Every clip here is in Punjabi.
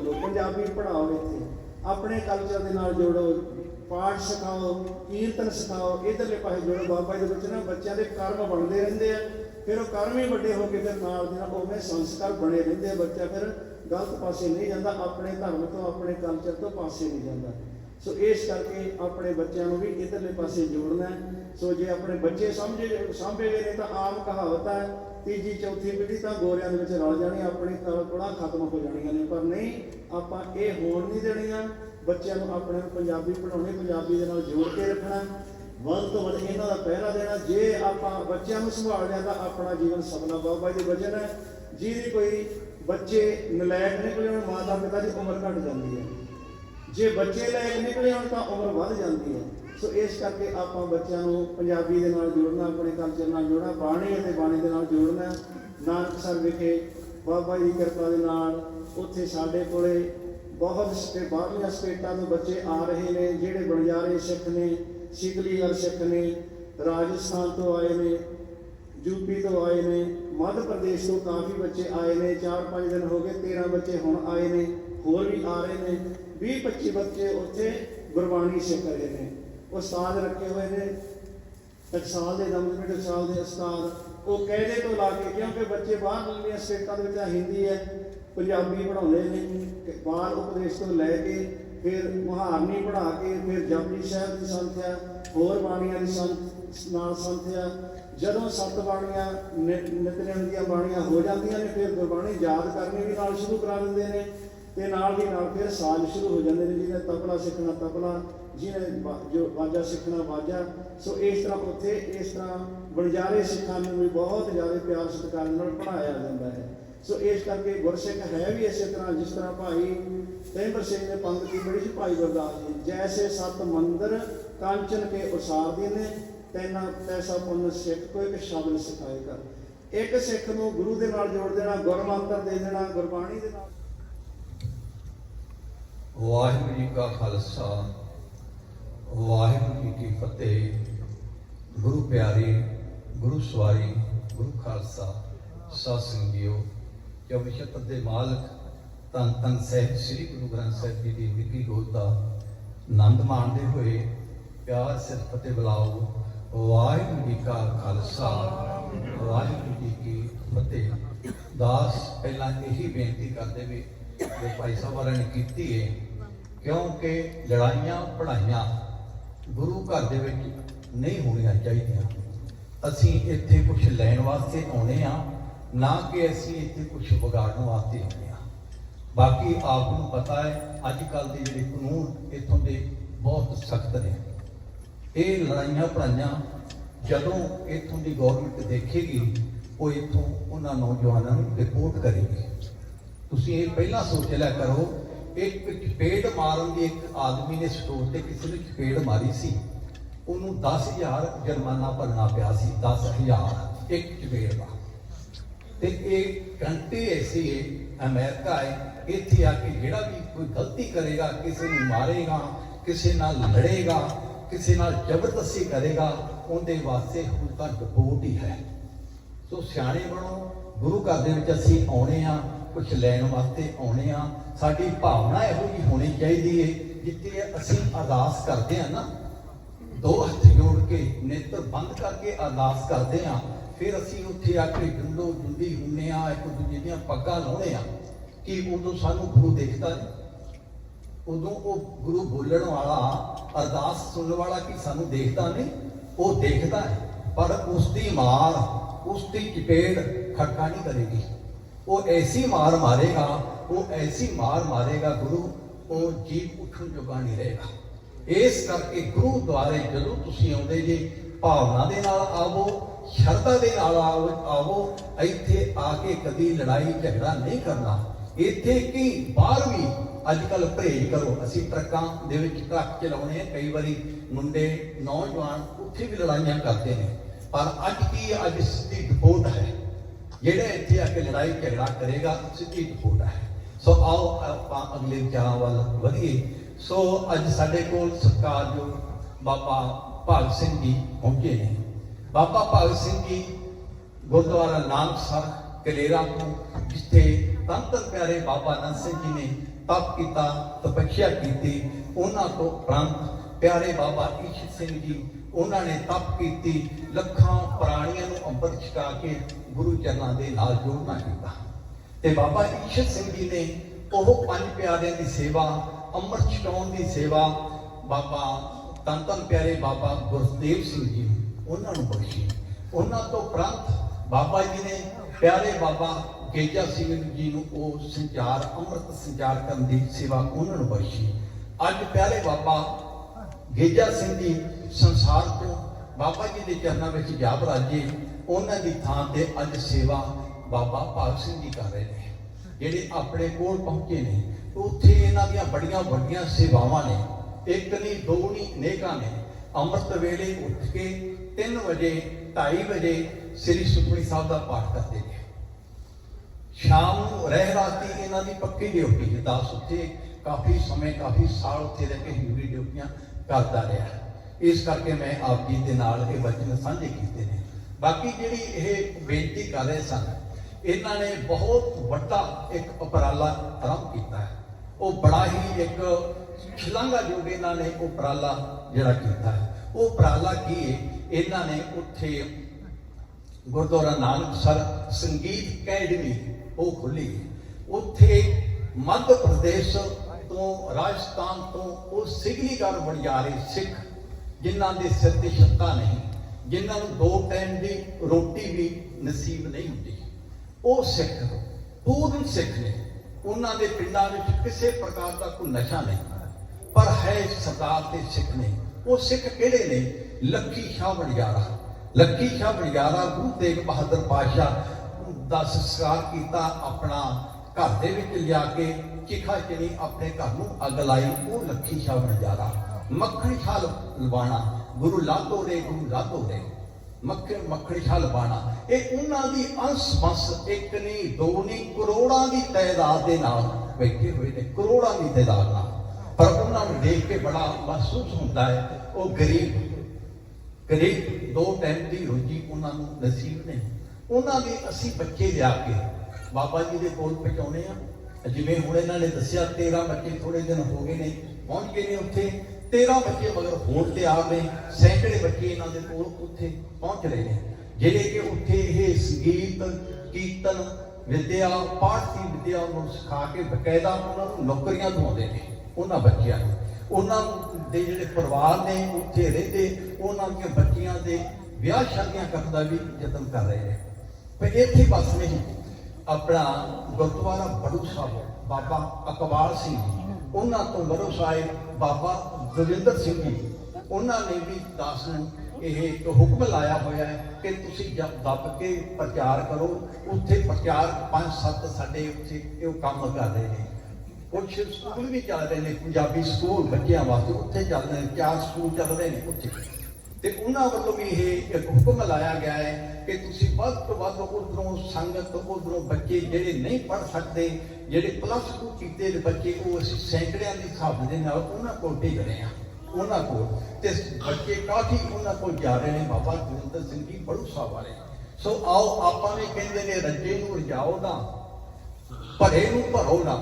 ਦਿਓ ਪੰਜਾਬੀ ਪੜ੍ਹਾਓ ਇੱਥੇ। ਆਪਣੇ ਕਲਚਰ ਦੇ ਨਾਲ ਜੋੜੋ, ਪਾਠ ਸਿਖਾਓ, ਕੀਰਤਨ ਸਿਖਾਓ, ਇਧਰਲੇ ਪਾਸੇ ਜੋੜੋ। ਬਾਬਾ ਜੀ ਦੇ ਵਿੱਚ ਨਾ ਬੱਚਿਆਂ ਦੇ ਕਰਮ ਬਣਦੇ ਰਹਿੰਦੇ ਆ। ਫਿਰ ਉਹ ਕਰਮ ਹੀ ਵੱਡੇ ਹੋ ਕੇ ਫਿਰ ਨਾਲ ਦੇ ਨਾਲ ਉਵੇਂ ਸੰਸਕਾਰ ਬਣੇ ਰਹਿੰਦੇ ਆ। ਬੱਚਾ ਫਿਰ ਗਲਤ ਪਾਸੇ ਨਹੀਂ ਜਾਂਦਾ, ਆਪਣੇ ਧਰਮ ਤੋਂ, ਆਪਣੇ ਕਲਚਰ ਤੋਂ ਪਾਸੇ ਨਹੀਂ ਜਾਂਦਾ। ਸੋ ਇਸ ਕਰਕੇ ਆਪਣੇ ਬੱਚਿਆਂ ਨੂੰ ਵੀ ਇਧਰਲੇ ਪਾਸੇ ਜੋੜਨਾ ਸੋ ਜੇ ਆਪਣੇ ਬੱਚੇ ਸਮਝੇ, ਸਾਂਭੇ ਗਏ ਨੇ ਤਾਂ ਆਮ ਕਹਾਵਤ ਹੈ ਤੀਜੀ, ਚੌਥੀ ਪੀੜ੍ਹੀ ਤਾਂ ਗੋਰਿਆਂ ਦੇ ਵਿੱਚ ਰਲ ਜਾਣੀ, ਆਪਣੀ ਕਲਾ ਖਤਮ ਹੋ ਜਾਣੀਆਂ ਨੇ, ਪਰ ਨਹੀਂ, ਆਪਾਂ ਇਹ ਹੋਣ ਨਹੀਂ ਦੇਣੀਆਂ। ਬੱਚਿਆਂ ਨੂੰ ਆਪਣੇ ਨੂੰ ਪੰਜਾਬੀ ਪੜ੍ਹਾਉਣੀ, ਪੰਜਾਬੀ ਦੇ ਨਾਲ ਜੋੜ ਕੇ ਰੱਖਣਾ। ਵੱਧ ਤੋਂ ਵੱਧ ਇਹਨਾਂ ਦਾ ਪਹਿਰਾ ਦੇਣਾ। ਜੇ ਆਪਾਂ ਬੱਚਿਆਂ ਨੂੰ ਸੰਭਾਲ ਲਿਆ, ਤਾਂ ਆਪਣਾ ਜੀਵਨ ਸਭਨਾ ਬਾਬਾ ਜੀ ਦੇ ਵਚਨ ਹੈ। ਜਿਹਦੀ ਕੋਈ ਬੱਚੇ ਨਲਾਇਕ ਨਿਕਲੇ ਹੋਣ ਮਾਤਾ ਪਿਤਾ ਦੀ ਉਮਰ ਘਟ ਜਾਂਦੀ ਹੈ। ਜੇ ਬੱਚੇ ਲਾਇਕ ਨਿਕਲੇ ਹੋਣ, ਤਾਂ ਉਮਰ ਵੱਧ ਜਾਂਦੀ ਹੈ। ਸੋ ਇਸ ਕਰਕੇ ਆਪਾਂ ਬੱਚਿਆਂ ਨੂੰ ਪੰਜਾਬੀ ਦੇ ਨਾਲ ਜੋੜਨਾ, ਆਪਣੇ ਕਲਚਰ ਨਾਲ ਜੋੜਨਾ, ਬਾਣੀ ਅਤੇ ਬਾਣੀ ਦੇ ਨਾਲ ਜੋੜਨਾ। ਨਾਨਕ ਨਾਨਕਸਰ ਵਿਖੇ ਬਾਬਾ ਜੀ ਦੀ ਕਿਰਪਾ ਦੇ ਨਾਲ ਉੱਥੇ ਸਾਡੇ ਕੋਲੇ ਬਹੁਤ ਸਟੇ, ਬਾਹਰਲੀਆਂ ਸਟੇਟਾਂ ਤੋਂ ਬੱਚੇ ਆ ਰਹੇ ਨੇ, ਜਿਹੜੇ ਬਣਜਾਰੇ ਸਿੱਖ ਨੇ ਸਿਕਲੀਗਰ ਸਿੱਖ ਨੇ, ਰਾਜਸਥਾਨ ਤੋਂ ਆਏ ਨੇ ਯੂਪੀ ਤੋਂ ਆਏ ਨੇ, ਮੱਧ ਪ੍ਰਦੇਸ਼ ਤੋਂ ਕਾਫੀ ਬੱਚੇ ਆਏ ਨੇ 4-5 ਦਿਨ ਹੋ ਗਏ 13 ਬੱਚੇ ਹੁਣ ਆਏ ਨੇ, ਹੋਰ ਵੀ ਆ ਰਹੇ ਨੇ। 20-25 ਬੱਚੇ ਉੱਥੇ ਗੁਰਬਾਣੀ ਸਿੱਖ ਰਹੇ ਨੇ। ਉਹ ਸਾਜ ਰੱਖੇ ਹੋਏ ਨੇ। ਟਕਸਾਲ ਦੇ ਦਮ ਦਮਦਮੇ ਟਕਸਾਲ ਦੇ ਉਸਤਾਦ ਉਹ ਕਹਿਦੇ ਤੋਂ ਲਾ ਕੇ, ਕਿਉਂਕਿ ਬੱਚੇ ਬਾਹਰ ਦੀਆਂ ਸਟੇਟਾਂ ਦੇ ਵਿੱਚ ਤਾਂ ਹਿੰਦੀ ਹੈ, ਪੰਜਾਬੀ ਪੜਾਉਂਦੇ ਨੇ ਬਾਹਰ ਉਪਦੇਸ਼ ਤੋਂ ਲੈ ਕੇ ਫਿਰ ਮੁਹਾਰਨੀ ਪੜਾ ਕੇ ਫਿਰ ਜਪਜੀ ਸਾਹਿਬ ਦੀ ਸੰਥਿਆ ਹੋਰ ਬਾਣੀਆਂ ਦੀ ਸੰਥ, ਨਾਲ ਸੰਥਿਆ ਜਦੋਂ ਸੱਤ ਬਾਣੀਆਂ ਨਿ- ਨਿਤਨੇਮ ਦੀਆਂ ਬਾਣੀਆਂ ਹੋ ਜਾਂਦੀਆਂ ਨੇ, ਫਿਰ ਗੁਰਬਾਣੀ ਯਾਦ ਕਰਨੀ ਵੀ ਨਾਲ ਸ਼ੁਰੂ ਕਰਾ ਦਿੰਦੇ ਨੇ, ਤੇ ਨਾਲ ਦੀ ਨਾਲ ਫਿਰ ਸਾਜ਼ ਸ਼ੁਰੂ ਹੋ ਜਾਂਦੇ ਨੇ ਜਿਹਨੇ ਤਬਲਾ ਸਿੱਖਣਾ ਤਬਲਾ ਜਿਹਨੇ ਬਾ- ਜੋ ਬਾਜਾ ਸਿੱਖਣਾ ਬਾਜਾ, ਸੋ ਇਸ ਤਰ੍ਹਾਂ ਉੱਥੇ ਇਸ ਤਰ੍ਹਾਂ ਬਣਜਾਰੇ ਸਿੱਖਾਂ ਨੂੰ ਵੀ ਬਹੁਤ ਜ਼ਿਆਦਾ ਪਿਆਰ ਸਤਿਕਾਰ ਨਾਲ ਪੜਾਇਆ ਜਾਂਦਾ ਹੈ। ਸੋ ਇਸ ਕਰਕੇ ਗੁਰਸਿੱਖ ਹੈ ਵੀ ਇਸੇ ਤਰ੍ਹਾਂ ਜਿਸ ਤਰ੍ਹਾਂ ਭਾਈ ਤੈਂਬਰ ਸਿੰਘ ਨੇ ਪੰਗਤੀ ਬੜੀ ਸੀ ਭਾਈ ਗੁਰਦਾਸ ਜੀ, ਜੈਸੇ ਸਤ ਮੰਦਰ ਕਾਂਚਨ ਕੇ ਉਸਾਰ ਨੇ, ਤੈਨਾ ਤੈਸਾ ਪੁੰਨ ਸਿੱਖ ਕੋ ਇੱਕ ਸ਼ਬਦ ਸਿਖਾਏਗਾ ਇੱਕ ਸਿੱਖ ਨੂੰ ਗੁਰੂ ਦੇ ਨਾਲ ਜੋੜ ਦੇਣਾ, ਗੁਰਮੰਤਰ ਦੇ ਦੇਣਾ, ਗੁਰਬਾਣੀ ਦੇ ਨਾਲ। ਵਾਹਿਗੁਰੂ ਜੀ ਕਾ ਖਾਲਸਾ। ਵਾਹਿਗੁਰੂ ਜੀ ਕੀ ਫਤਿਹ। ਗੁਰੂ ਪਿਆਰੇ, ਗੁਰੂ ਸਵਾਰੀ, ਗੁਰੂ ਖਾਲਸਾ, ਸਤਿ ਸੰਗਿਓ ਜੋ। ਦੇ ਮਾਲਕ ਤਨ ਤਨ ਸਹਿਬ, ਸ੍ਰੀ ਗੁਰੂ ਗ੍ਰੰਥ ਸਾਹਿਬ ਜੀ ਦੀ ਨਿੱਕੀ ਗੋਦ ਦਾ ਆਨੰਦ ਮਾਣਦੇ ਹੋਏ ਪਿਆਰ ਸਿਰ ਫਤਿਹ ਬੁਲਾਓ ਵਾਹਿਗੁਰੂ ਜੀ ਕਾ ਖਾਲਸਾ, ਵਾਹਿਗੁਰੂ ਜੀ ਕੀ ਫਤਿਹ। ਦਾਸ, ਪਹਿਲਾਂ ਇਹੀ ਬੇਨਤੀ ਕਰਦੇ ਵੀ ਜੋ ਭਾਈ ਸਾਹਿਬ ਵਾਲਿਆਂ ਨੇ ਕੀਤੀ ਹੈ ਕਿਉਂਕਿ ਲੜਾਈਆਂ ਪੜਾਈਆਂ ਗੁਰੂ ਘਰ ਦੇ ਵਿੱਚ ਨਹੀਂ ਹੋਣੀਆਂ ਚਾਹੀਦੀਆਂ। ਅਸੀਂ ਇੱਥੇ ਕੁਝ ਲੈਣ ਵਾਸਤੇ ਆਉਣੇ ਆ, ਨਾ ਕਿ ਅਸੀਂ ਇੱਥੇ ਕੁਝ ਵਿਗਾੜਨ ਵਾਸਤੇ ਆਉਣੇ ਆ। ਬਾਕੀ ਆਪ ਨੂੰ ਪਤਾ ਹੈ ਅੱਜ ਕੱਲ ਦੇ ਜਿਹੜੇ ਕਾਨੂੰਨ ਇੱਥੋਂ ਦੇ ਬਹੁਤ ਸਖਤ ਨੇ। ਇਹ ਲੜਾਈਆਂ ਪੜਾਈਆਂ ਜਦੋਂ ਇੱਥੋਂ ਦੀ ਗਵਰਨਮੈਂਟ ਦੇਖੇਗੀ, ਉਹ ਇੱਥੋਂ ਉਹਨਾਂ ਨੌਜਵਾਨਾਂ ਨੂੰ ਰਿਪੋਰਟ ਕਰੇਗੀ। ਤੁਸੀਂ ਇਹ ਪਹਿਲਾਂ ਸੋਚ ਲਿਆ ਕਰੋ ਇੱਕ ਚਪੇੜ ਮਾਰਨ ਦੀ ਇੱਕ ਆਦਮੀ ਨੇ ਸਟੋਰ ਤੇ ਕਿਸੇ ਨੂੰ ਚਪੇੜ ਮਾਰੀ ਸੀ। ਉਹਨੂੰ 10000 ਜੁਰਮਾਨਾ ਭਰਨਾ ਪਿਆ ਸੀ 10000 ਇੱਕ ਚਪੇੜ ਦਾ। ਤੇ ਇਹ ਕੰਟਰੀ ਐਸੀ ਹੈ, ਅਮਰੀਕਾ ਹੈ, ਇੱਥੇ ਆ ਕੇ ਜਿਹੜਾ ਵੀ ਕੋਈ ਗਲਤੀ ਕਰੇਗਾ, ਕਿਸੇ ਨੂੰ ਮਾਰੇਗਾ, ਕਿਸੇ ਨਾਲ ਲੜੇਗਾ, ਕਿਸੇ ਨਾਲ ਜ਼ਬਰਦਸਤੀ ਕਰੇਗਾ, ਉਹਦੇ ਵਾਸਤੇ ਹੁਣ ਤਾਂ ਡਿਪੋਰਟ ਹੀ ਹੈ। ਸੋ ਸਿਆਣੇ ਬਣੋ ਗੁਰੂ ਘਰ ਦੇ ਵਿੱਚ ਅਸੀਂ ਆਉਣੇ ਆ ਕੁਝ ਲੈਣ ਵਾਸਤੇ ਆਉਣੇ ਆ। ਸਾਡੀ ਭਾਵਨਾ ਇਹੋ ਜਿਹੀ ਹੋਣੀ ਚਾਹੀਦੀ ਹੈ ਜਿੱਥੇ ਅਸੀਂ ਅਰਦਾਸ ਕਰਦੇ ਆ ਨਾ। ਦੋ ਹੱਥ ਜੋੜ ਕੇ ਨੇਤਰ ਬੰਦ ਕਰਕੇ ਅਰਦਾਸ ਕਰਦੇ ਆ। ਫਿਰ ਅਸੀਂ ਉੱਥੇ ਆ ਕੇ ਜੁੰਡੋ ਜੁੰਡੀ ਹੁੰਨੇ ਆ, ਇੱਕ ਦੂਜੇ ਦੀਆਂ ਪੱਗਾਂ ਲਾਉਣੇ ਆ। ਕਿ ਉਦੋਂ ਸਾਨੂੰ ਗੁਰੂ ਦੇਖਦਾ ਨਹੀਂ ਉਦੋਂ ਉਹ ਗੁਰੂ ਬੋਲਣ ਵਾਲਾ, ਅਰਦਾਸ ਸੁਣਨ ਵਾਲਾ ਕਿ ਸਾਨੂੰ ਦੇਖਦਾ ਨਹੀਂ ਉਹ ਦੇਖਦਾ ਹੈ ਪਰ ਉਸ ਦੀ ਮਾਰ, ਉਸ ਦੀ ਚਪੇੜ ਖੜਕਾ ਨਹੀਂ ਕਰੇਗੀ ਉਹ ਐਸੀ ਮਾਰ ਮਾਰੇਗਾ ਉਹ ਐਸੀ ਮਾਰ ਮਾਰੇਗਾ ਗੁਰੂ ਉਹ ਜੀਵ ਉੱਠਣ ਜੋਗਾ ਨਹੀਂ ਰਹੇਗਾ ਇਸ ਕਰਕੇ ਗੁਰੂ ਦੁਆਰੇ ਜਦੋਂ ਤੁਸੀਂ ਆਉਂਦੇ ਜੇ ਭਾਵਨਾ ਦੇ ਨਾਲ ਆਵੋ ਸ਼ਰਧਾ ਦੇ ਨਾਲ ਆਵੋ ਇੱਥੇ ਆ ਕੇ ਕਦੀ ਲੜਾਈ ਝਗੜਾ ਨਹੀਂ ਕਰਨਾ ਇੱਥੇ ਕੀ ਬਾਹਰ ਵੀ ਅੱਜ ਕੱਲ ਪਰਹੇਜ ਕਰੋ ਅਸੀਂ ਟਰੱਕਾਂ ਦੇ ਵਿੱਚ ਟਰੱਕ ਚਲਾਉਣੇ ਆ ਕਈ ਵਾਰੀ ਮੁੰਡੇ ਨੌਜਵਾਨ ਉੱਥੇ ਵੀ ਲੜਾਈਆਂ ਕਰਦੇ ਨੇ ਪਰ ਅੱਜ ਕੀ ਅੱਜ ਸਿੱਧੀ ਰਿਪੋਰਟ ਹੈ ਜਿਹੜਾ ਇੱਥੇ ਆ ਕੇ ਲੜਾਈ ਝਗੜਾ ਕਰੇਗਾ, ਸਿੱਧੀ ਰਿਪੋਰਟ ਹੈ। ਸੋ ਆਓ ਆਪਾਂ ਅਗਲੇ ਵਿਚਾਰਾਂ ਵੱਲ ਵਧੀਏ। ਸੋ ਅੱਜ ਸਾਡੇ ਕੋਲ ਸਤਿਕਾਰਯੋਗ ਬਾਬਾ ਭਾਗ ਸਿੰਘ ਜੀ ਪਹੁੰਚੇ ਨੇ। ਬਾਬਾ ਭਾਗ ਸਿੰਘ ਜੀ ਗੁਰਦੁਆਰਾ ਨਾਨਕਸਰ ਕਲੇਰਾ ਤੋਂ, ਜਿੱਥੇ ਤਨ ਪਿਆਰੇ ਬਾਬਾ ਨੰਦ ਸਿੰਘ ਜੀ ਨੇ ਤਪ ਕੀਤਾ ਤਪੱਖਿਆ ਕੀਤੀ, ਉਹਨਾਂ ਤੋਂ ਉਪਰੰਤ ਪਿਆਰੇ ਬਾਬਾ ਈਸ਼ਰ ਸਿੰਘ ਜੀ ਉਹਨਾਂ ਨੇ ਤਪ ਕੀਤੀ ਲੱਖਾਂ ਪ੍ਰਾਣੀਆਂ ਨੂੰ ਅੰਮ੍ਰਿਤ ਛਕਾ ਕੇ ਗੁਰੂ ਚਰਨਾਂ ਦੇ ਨਾਲ ਜੋੜਨਾ ਕੀਤਾ। ਤੇ ਬਾਬਾ ਈਸ਼ਰ ਸਿੰਘ ਜੀ ਨੇ ਉਹ ਪੰਜ ਪਿਆਰਿਆਂ ਦੀ ਸੇਵਾ ਅੰਮ੍ਰਿਤ ਛਕਾਉਣ ਦੀ ਸੇਵਾ ਬਾਬਾ ਤਨ ਧੰਨ ਪਿਆਰੇ ਬਾਬਾ ਗੁਰਦੇਵ ਸਿੰਘ ਜੀ ਨੂੰ, ਉਹਨਾਂ ਨੂੰ ਬਖਸ਼ੀ। ਉਹਨਾਂ ਤੋਂ ਪ੍ਰੰਤ ਬਾਬਾ ਜੀ ਨੇ ਪਿਆਰੇ ਬਾਬਾ ਕੇਜਾ ਸਿੰਘ ਜੀ ਨੂੰ ਉਹ ਸੰਚਾਰ ਅੰਮ੍ਰਿਤ ਸੰਚਾਰ ਕਰਨ ਦੀ ਸੇਵਾ ਉਹਨਾਂ ਨੂੰ ਬਖਸ਼ੀ। ਅੱਜ ਪਿਆਰੇ ਬਾਬਾ ਗੇਜਾ ਸਿੰਘ ਜੀ ਸੰਸਾਰ ਤੋਂ ਬਾਬਾ ਜੀ ਦੇ ਚਰਨਾਂ ਵਿੱਚ ਜਾਪ ਰਾਜੇ ਉਹਨਾਂ ਦੀ ਥਾਂ ਤੇ ਅੱਜ ਸੇਵਾ ਬਾਬਾ ਭਾਗ ਸਿੰਘ ਜੀ ਕਰ ਰਹੇ ਨੇ, ਜਿਹੜੇ ਆਪਣੇ ਕੋਲ ਪਹੁੰਚੇ ਨੇ। ਉੱਥੇ ਇਹਨਾਂ ਦੀਆਂ ਬੜੀਆਂ ਵੱਡੀਆਂ ਸੇਵਾਵਾਂ ਨੇ, ਇੱਕ ਨਹੀਂ, ਦੋ ਨਹੀਂ ਅਨੇਕਾਂ ਨੇ। ਅੰਮ੍ਰਿਤ ਵੇਲੇ ਉੱਠ ਕੇ 3 ਵਜੇ 2:30 ਵਜੇ ਸ੍ਰੀ ਸੁਖਮਨੀ ਸਾਹਿਬ ਦਾ ਪਾਠ ਕਰਦੇ ਨੇ। ਸ਼ਾਮ ਨੂੰ ਰਹਿ ਰਾਤੀ ਇਹਨਾਂ ਦੀ ਪੱਕੀ ਡਿਊਟੀ ਹੈ ਦਸ ਉੱਥੇ ਕਾਫੀ ਸਮੇਂ, ਕਾਫੀ ਸਾਲ ਉੱਥੇ ਰਹਿ ਕੇ ਹਿੰਦੂ ਡਿਊਟੀਆਂ ਕਰਦਾ ਰਿਹਾ। ਇਸ ਕਰਕੇ ਮੈਂ ਆਪ ਜੀ ਦੇ ਨਾਲ ਇਹ ਵਚਨ ਸਾਂਝੇ ਕੀਤੇ ਨੇ। ਬਾਕੀ ਜਿਹੜੀ ਇਹ ਬੇਨਤੀ ਕਰ ਰਹੇ ਸਨ, ਇਹਨਾਂ ਨੇ ਬਹੁਤ ਵੱਡਾ ਇੱਕ ਉਪਰਾਲਾ ਆਰੰਭ ਕੀਤਾ ਹੈ। ਉਹ ਬੜਾ ਹੀ ਇੱਕ ਸ਼ਲਾਘਾਯੋਗ ਇਹਨਾਂ ਨੇ ਉਪਰਾਲਾ ਜਿਹੜਾ ਕੀਤਾ ਹੈ। ਉਹ ਉਪਰਾਲਾ ਕੀ ਹੈ? ਇਹਨਾਂ ਨੇ ਉੱਥੇ ਗੁਰਦੁਆਰਾ ਨਾਨਕ ਸਰ ਸੰਗੀਤ ਅਕੈਡਮੀ ਉਹ ਖੁੱਲੀ ਉੱਥੇ ਮੱਧ ਪ੍ਰਦੇਸ਼ ਤੋਂ, ਰਾਜਸਥਾਨ ਤੋਂ ਉਹ ਸਿਗਲੀਗਰ ਵਣਜਾਰੇ ਸਿੱਖ, ਜਿਨ੍ਹਾਂ ਦੇ ਸਿਰ ਤੇ ਛੱਤਾ ਨਹੀਂ, ਜਿਨ੍ਹਾਂ ਨੂੰ ਦੋ ਟਾਈਮ ਦੀ ਰੋਟੀ ਵੀ ਨਸੀਬ ਨਹੀਂ ਹੁੰਦੀ। ਉਹ ਸਿੱਖ ਪੂਰਨ ਸਿੱਖ ਨੇ। ਉਹਨਾਂ ਦੇ ਪਿੰਡਾਂ ਵਿੱਚ ਕਿਸੇ ਪ੍ਰਕਾਰ ਦਾ ਕੋਈ ਨਸ਼ਾ ਨਹੀਂ। ਪਰ ਹੈ ਸਰਦਾਰ ਤੇ ਸਿੱਖ ਨੇ। ਉਹ ਸਿੱਖ ਕਿਹੜੇ ਨੇ? ਲੱਖੀ ਸ਼ਾਹ ਵਣਜਾਰਾ ਲੱਖੀ ਸ਼ਾਹ ਵਣਜਾਰਾ ਗੁਰੂ ਤੇਗ ਬਹਾਦਰ ਪਾਤਸ਼ਾਹ ਦਾ ਸੰਸਕਾਰ ਕੀਤਾ ਆਪਣਾ ਘਰ ਦੇ ਵਿੱਚ ਲਿਆ ਕੇ ਚਿਖਾ ਚਣੀ ਆਪਣੇ ਘਰ ਨੂੰ ਅੱਗ ਲਾਈ, ਉਹ ਲੱਖੀ ਸ਼ਾਹ ਵਣਜਾਰਾ ਮੱਖਣ ਸ਼ਾਹ ਲਵਾਣਾ, ਗੁਰੂ ਲਾਦੋ ਰੇ, ਗੁਰੂ ਲਾਦੋ ਰੇ। ਮੱਖਣ ਮੱਖਣ ਸ਼ਾਹ ਲਵਾਣਾ। ਇਹ ਉਹਨਾਂ ਦੀ ਅੰਸ਼ ਬੰਸ, ਇੱਕ ਨਹੀਂ ਦੋ ਨਹੀਂ ਕਰੋੜਾਂ ਦੀ ਤਾਦਾਦ ਦੇ ਨਾਲ ਬੈਠੇ ਹੋਏ ਨੇ, ਕਰੋੜਾਂ ਦੀ ਤਾਦਾਦ ਨਾਲ। ਪਰ ਉਹਨਾਂ ਨੂੰ ਦੇਖ ਕੇ ਬੜਾ ਮਹਿਸੂਸ ਹੁੰਦਾ ਹੈ ਉਹ ਗਰੀਬ ਗਰੀਬ ਦੋ ਟਾਈਮ ਦੀ ਰੋਜੀ ਉਹਨਾਂ ਨੂੰ ਨਸੀਬ ਨਹੀਂ ਉਹਨਾਂ ਦੇ ਅਸੀਂ ਬੱਚੇ ਲਿਆ ਕੇ ਬਾਬਾ ਜੀ ਦੇ ਕੋਲ ਪਹੁੰਚਾਉਣੇ ਆ ਜਿਵੇਂ ਹੁਣ ਇਹਨਾਂ ਨੇ ਦੱਸਿਆ 13 ਬੱਚੇ ਥੋੜੇ ਦਿਨ ਹੋ ਗਏ ਨੇ, ਪਹੁੰਚ ਗਏ ਨੇ ਉੱਥੇ। 13 ਬੱਚੇ ਮਗਰ ਹੋਣ ਤੇ ਆ ਗਏ, ਸੈਂਕੜੇ ਬੱਚੇ ਇਹਨਾਂ ਦੇ ਕੋਲ ਉੱਥੇ ਪਹੁੰਚ ਰਹੇ ਨੇ। ਜਿਹੜੇ ਕਿ ਉੱਥੇ ਇਹ ਸੰਗੀਤ, ਕੀਰਤਨ, ਵਿਦਿਆ ਪਾਠ ਦੀ ਵਿਦਿਆ ਨੂੰ ਸਿਖਾ ਕੇ ਬਕਾਇਦਾ ਉਹਨਾਂ ਨੂੰ ਨੌਕਰੀਆਂ ਦਵਾਉਂਦੇ ਨੇ, ਉਹਨਾਂ ਬੱਚਿਆਂ ਨੂੰ। ਉਹਨਾਂ ਦੇ ਜਿਹੜੇ ਪਰਿਵਾਰ ਨੇ ਉੱਥੇ ਰਹਿੰਦੇ, ਉਹਨਾਂ ਦੇ ਬੱਚਿਆਂ ਦੇ ਵਿਆਹ ਸ਼ਾਦੀਆਂ ਕਰਨ ਦਾ ਵੀ ਯਤਨ ਕਰ ਰਹੇ ਨੇ। ਪਰ ਇੱਥੇ ਬਸ ਨਹੀਂ। ਆਪਣਾ ਗੁਰਦੁਆਰਾ ਬੜੂ ਸਾਹਿਬ ਬਾਬਾ ਅਕਬਾਲ ਸਿੰਘ ਜੀ, ਉਹਨਾਂ ਤੋਂ ਬੜੂ ਸਾਹਿਬ ਬਾਬਾ ਦਵਿੰਦਰ ਸਿੰਘ ਜੀ। ਉਹਨਾਂ ਨੇ ਵੀ ਦਾਸ ਨੂੰ ਇਹ ਇੱਕ ਹੁਕਮ ਲਾਇਆ ਹੋਇਆ ਹੈ ਕਿ ਤੁਸੀਂ ਜਦ ਦੱਬ ਕੇ ਪ੍ਰਚਾਰ ਕਰੋ ਉੱਥੇ ਪ੍ਰਚਾਰ ਪੰਜ ਸੱਤ ਸਾਡੇ ਉੱਥੇ ਇਹ ਕੰਮ ਕਰ ਰਹੇ ਨੇ। ਕੁਝ ਸਕੂਲ ਵੀ ਚੱਲ ਰਹੇ ਨੇ ਪੰਜਾਬੀ ਸਕੂਲ ਬੱਚਿਆਂ ਵਾਸਤੇ ਉੱਥੇ ਚੱਲ ਰਹੇ ਨੇ ਚਾਰ ਸਕੂਲ ਚੱਲ ਰਹੇ ਨੇ ਉੱਥੇ। ਤੇ ਉਹਨਾਂ ਵੱਲੋਂ ਵੀ ਇਹ ਇੱਕ ਹੁਕਮ ਲਾਇਆ ਗਿਆ ਹੈ ਕਿ ਤੁਸੀਂ ਵੱਧ ਤੋਂ ਵੱਧ ਉਧਰੋਂ ਸੰਗਤ, ਉਧਰੋਂ ਬੱਚੇ ਜਿਹੜੇ ਨਹੀਂ ਪੜ ਸਕਦੇ, ਜਿਹੜੇ ਪਲੱਸ 2 ਕੀਤੇ ਦੇ ਬੱਚੇ, ਉਹ ਅਸੀਂ ਸੈਂਕੜਿਆਂ ਦੀ ਹਿਸਾਬ ਦੇ ਨਾਲ ਉਹਨਾਂ ਕੋਲ ਭੇਜ ਰਹੇ ਹਾਂ, ਉਹਨਾਂ ਕੋਲ। ਤੇ ਬੱਚੇ ਕਾਫੀ ਉਹਨਾਂ ਕੋਲ ਜਾ ਰਹੇ ਨੇ, ਬਾਬਾ ਗੁਰਿੰਦਰ ਸਿੰਘ ਜੀ ਬੜੂ ਸਾਹਿਬ ਵਾਲੇ। ਸੋ ਆਓ, ਆਪਾਂ ਵੀ ਕਹਿੰਦੇ ਨੇ, ਰੱਜੇ ਨੂੰ ਰਜਾਓ ਨਾ, ਭਰੇ ਨੂੰ ਭਰੋ ਨਾ,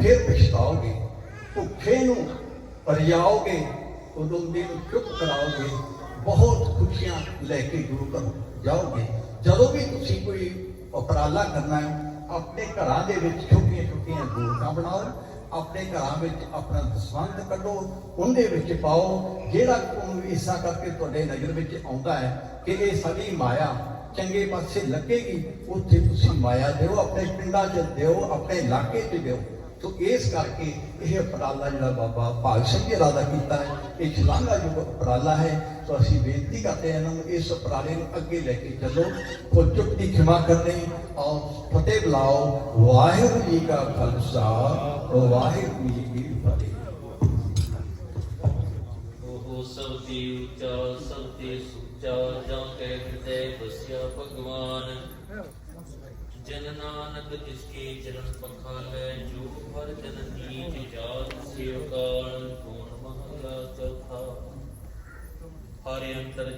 ਫਿਰ ਪਛਤਾਓਗੇ, ਭੁੱਖੇ ਨੂੰ ਰਿਆਓਗੇ ਉਦੋਂ ਨੂੰ ਚੁੱਪ ਕਰਾਓਗੇ, ਬਹੁਤ ਖੁਸ਼ੀਆਂ ਲੈ ਕੇ ਗੁਰੂ ਘਰ ਜਾਓਗੇ। ਜਦੋਂ ਵੀ ਤੁਸੀਂ ਕੋਈ ਉਪਰਾਲਾ ਕਰਨਾ ਹੈ, ਆਪਣੇ ਘਰਾਂ ਦੇ ਵਿੱਚ ਛੋਟੀਆਂ ਛੋਟੀਆਂ ਗੋਲਕਾਂ ਬਣਾਓ, ਆਪਣੇ ਘਰਾਂ ਵਿੱਚ ਆਪਣਾ ਦਸਵੰਧ ਕੱਢੋ ਉਹਦੇ ਵਿੱਚ ਪਾਓ। ਜਿਹੜਾ ਕੋਈ ਹਿੱਸਾ ਕਰਕੇ ਤੁਹਾਡੇ ਨਜ਼ਰ ਵਿੱਚ ਆਉਂਦਾ ਹੈ, ਕਿ ਇਹ ਸਾਡੀ ਮਾਇਆ ਚੰਗੇ ਪਾਸੇ ਲੱਗੇਗੀ, ਉੱਥੇ ਤੁਸੀਂ ਮਾਇਆ ਦਿਓ, ਆਪਣੇ ਪਿੰਡਾਂ 'ਚ ਦਿਓ, ਆਪਣੇ ਇਲਾਕੇ 'ਚ ਦਿਓ। ਸੋ ਇਸ ਕਰਕੇ ਇਹ ਉਪਰਾਲਾ ਜਿਹੜਾ ਬਾਬਾ ਭਾਗ ਸਿੰਘ ਜੀ ਦਾ ਕੀਤਾ ਹੈ ਇਹ ਸ਼ਲਾਘਾ ਜੋ ਉਪਰਾਲਾ ਹੈ ਸੋ ਅਸੀਂ ਬੇਨਤੀ ਕਰਦੇ ਹਾਂ ਇਹਨਾਂ ਨੂੰ ਇਸ ਉਪਰਾਲੇ ਨੂੰ ਅੱਗੇ ਲੈ ਕੇ ਚੱਲੋ ਖੁਦ ਚੁੱਕ ਦੀ ਖਿਮਾ ਕਰਨੀ ਔਰ ਫਤਿਹ ਬੁਲਾਓ ਵਾਹਿਗੁਰੂ ਜੀ ਕਾ ਖਾਲਸਾ ਵਾਹਿਗੁਰੂ ਜੀ ਕੀ ਫਤਿਹ ਉਹ ਸਭ ਤੇ ਉੱਚਾ ਸਭ ਤੇ ਸੁੱਚਾ ਜਾਂ ਕੈ ਹਿਰਦੈ ਵਸਿਆ ਭਗਵਾਨ ਜਨ ਨਾਨਕ ਜਿਸ ਕੇ ਚਰਨ ਪਖਾਲੈ ਜੋ ਹਰ ਜਨ ਨੀਚ ਜਾਤ ਸਿਵ ਕੋਣ ਮਹਲਾ ਚੌਥਾ। ਹਰਿ ਅੰਤਰ